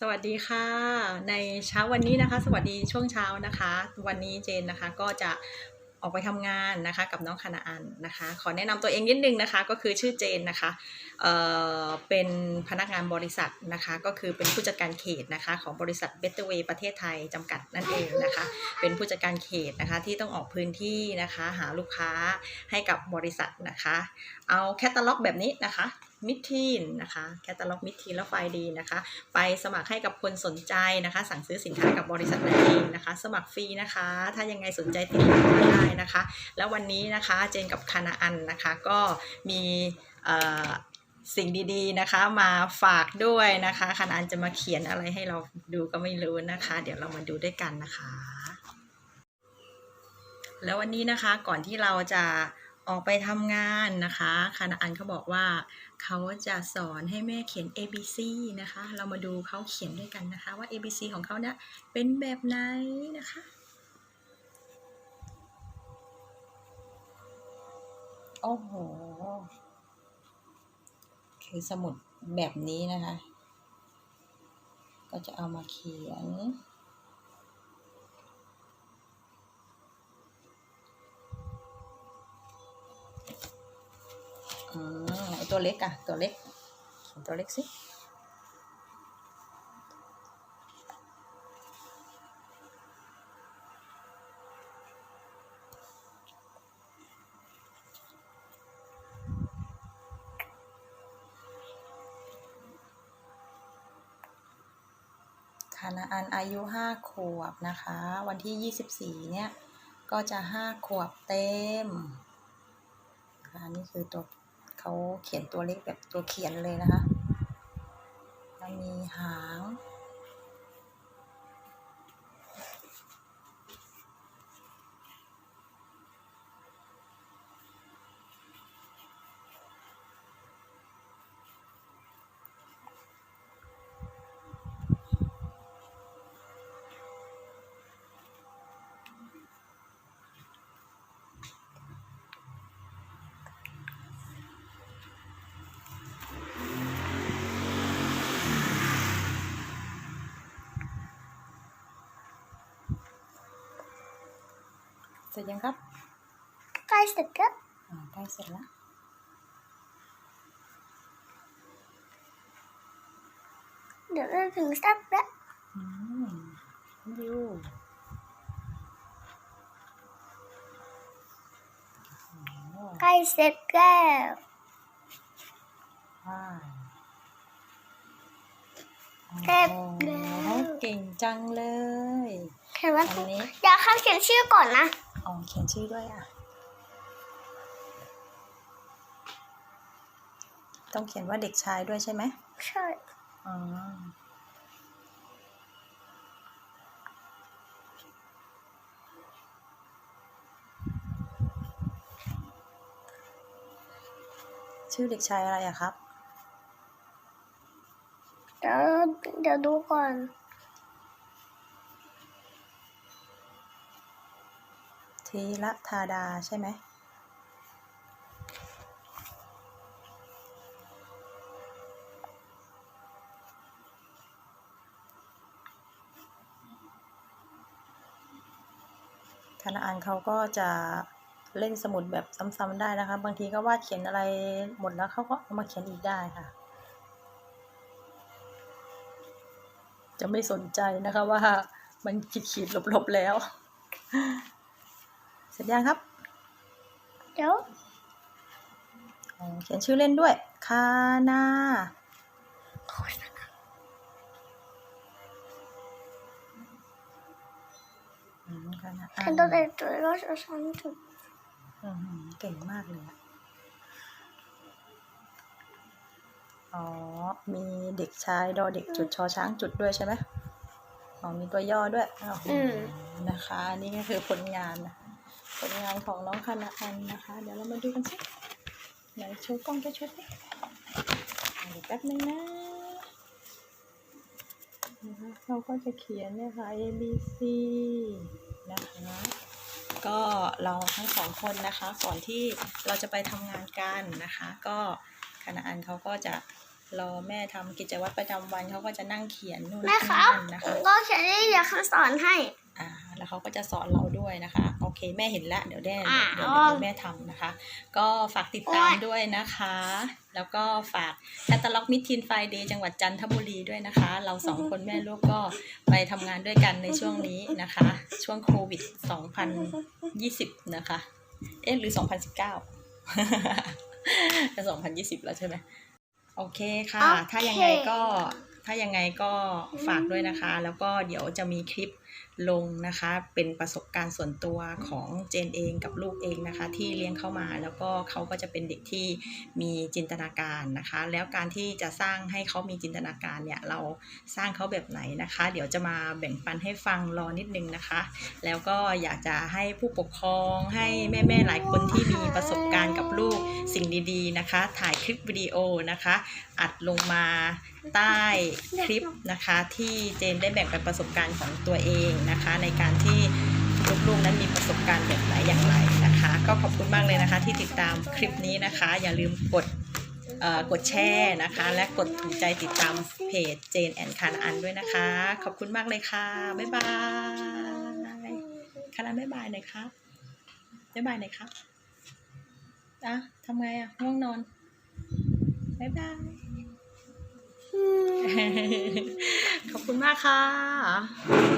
สวัสดีค่ะ ในเช้าวันนี้นะคะ สวัสดีช่วงเช้านะคะ วันนี้เจนนะคะก็จะออกไปทำงานนะคะกับน้องคณาอันนะคะ ขอแนะนำตัวเองนิดนึงนะคะ ก็คือชื่อเจนนะคะเอ่อเป็นพนักงานบริษัทนะคะ ก็คือเป็นผู้จัดการเขตนะคะ ของบริษัท Better Way ประเทศไทยจำกัดนั่นเองนะคะ เป็นผู้จัดการเขตนะคะที่ต้องออกพื้นที่นะคะ หาลูกค้าให้กับบริษัทนะคะ เอาแคตตาล็อกแบบนี้นะคะ มิทีนนะคะแคตตาล็อกมิทีนแล้วไฟดีนะคะ ไปสมัครให้กับคนสนใจนะคะ สั่งซื้อสินค้ากับบริษัทนั่นเองนะคะ สมัครฟรีนะคะ ถ้ายังไงสนใจติดต่อมาได้นะคะ แล้ววันนี้นะคะเจนกับคานาอันนะคะก็มีสิ่งดีๆนะคะมาฝากด้วยนะคะคานาอันจะมาเขียนอะไรให้เราดูก็ไม่รู้นะคะ เดี๋ยวเรามาดูด้วยกันนะคะ แล้ววันนี้นะคะก่อนที่เราจะออกไปทำงานนะคะคานาอันเขาบอกว่า เขาจะสอนให้แม่เขียน A B C นะคะ เรามาดูเขาเขียนด้วยกันนะคะ ว่า A B C ของเขาเนี่ยเป็นแบบไหนนะคะโอ้โหคือสมุดแบบนี้นะคะ ก็จะเอามาเขียน อืมไอตัวเล็กอะตัวเล็ก ตัวเล็กสิคานาอันอายุห้าขวบนะคะ วันที่ยี่สิบสี่เนี่ย ก็จะห้าขวบเต็มนะคะอันนี่คือตัว เขาเขียนตัวเล็กแบบตัวเขียนเลยนะคะ แล้วมีหาง เสร็จยังครับใกล้เสร็จแล้วอ่าใกล้เสร็จแล้วเดี๋ยวเราถึงสักแล้วอืมดูใกล้เสร็จแล้วว้าวเก็บโอ้แล้โหวเก่งจังเลย เห็นว่าอันนี้ เดี๋ยวข้าเขียนชื่อก่อนนะ อ๋อเขียนชื่อด้วยอะ ต้องเขียนว่าเด็กชายด้วยใช่ไหม ใช่อ๋อชื่อเด็กชายอะไรอะครับ เดี๋ยวเดี๋ยวดูก่อน ทีละธาดาใช่ไหมธนาอันเขาก็จะเล่นสมุดแบบซ้ำๆได้นะคะ บางทีก็วาดเขียนอะไรหมดแล้วเขาก็เอามาเขียนอีกได้ค่ะ จะไม่สนใจนะคะว่ามันขีดๆหลบๆแล้ว เสร็จยังครับ เดี๋ยวอ๋อเขียนชื่อเล่นด้วย คานาอืมคานาอัฉันนต้องเด็กตัวรถฉันจุดอื้อหือเก่งมากเลยอะอ๋อ มีเด็กชายดอเด็กจุดชอช้างจุดด้วยใช่ไหมอ๋อมีตัวย่อด้วยอ้าวนะคะ นี่ก็คือผลงานนะ ผลงานของน้องคานาอันนะคะ เดี๋ยวเรามาดูกันสิไหนโชว์กล้องจะช่วยสิเดี๋ยวแป๊บนึงนะนะคะเราก็จะเขียนเนี่ยค่ะ A B C นะคะก็เราทั้งสองคนนะคะก่อนที่เราจะไปทำงานกันนะคะ ก็คณะอันเขาก็จะรอแม่ทำกิจวัตรประจำวันเขาก็จะนั่งเขียนนู่นแม่นี่ครับนั่นนะคะก็เขียนได้เดี๋ยวคำสอนให้ อ่าแล้วเขาก็จะสอนเราด้วยนะคะ โอเคแม่เห็นแล้วเดี๋ยวแม่อ่าเดี๋ยวอ๋อเดี๋ยวแม่ทำนะคะ ก็ฝากติดตามโอ๊ยด้วยนะคะ แล้วก็ฝากแคตตาล็อกมิทินไฟเดย์จังหวัดจันทบุรีด้วยนะคะ เราสองคนแม่ลูกก็ไปทำงานด้วยกันในช่วงนี้นะคะ ช่วงโควิด 2020 นะคะ เอ๊ะหรือ 2019จะ2020 แล้วใช่ไหมโอเคค่ะโอเคถ้ายังไงก็ ถ้ายังไงก็ฝากด้วยนะคะ แล้วก็เดี๋ยวจะมีคลิปลงนะคะ เป็นประสบการณ์ส่วนตัวของเจนเองกับลูกเองนะคะ ที่เลี้ยงเข้ามาแล้วก็เขาก็จะเป็นเด็กที่มีจินตนาการนะคะ แล้วการที่จะสร้างให้เขามีจินตนาการเนี่ยเราสร้างเขาแบบไหนนะคะ เดี๋ยวจะมาแบ่งปันให้ฟังรอนิดนึงนะคะ แล้วก็อยากจะให้ผู้ปกครองให้แม่ๆหลายคนที่มีประสบการณ์กับลูกสิ่งดีๆนะคะ ถ่ายคลิปวิดีโอนะคะ อัดลงมาใต้คลิปนะคะที่เจนได้แบ่งปันประสบการณ์ของตัวเองนะคะ ในการที่ลูกๆนั้นมีประสบการณ์แบบไหนอย่างไรนะคะ ก็ขอบคุณมากเลยนะคะที่ติดตามคลิปนี้นะคะ อย่าลืมกดกดแชร์นะคะ และกดถูกใจติดตามเพจเจนแอนคานอันด้วยนะคะ ขอบคุณมากเลยค่ะ บ๊ายบายคานาบ๊ายบายหน่อยครับบ๊ายบายหน่อยครับอะทำไงอะง่วงนอนบ๊ายบาย ขอบคุณมากค่ะ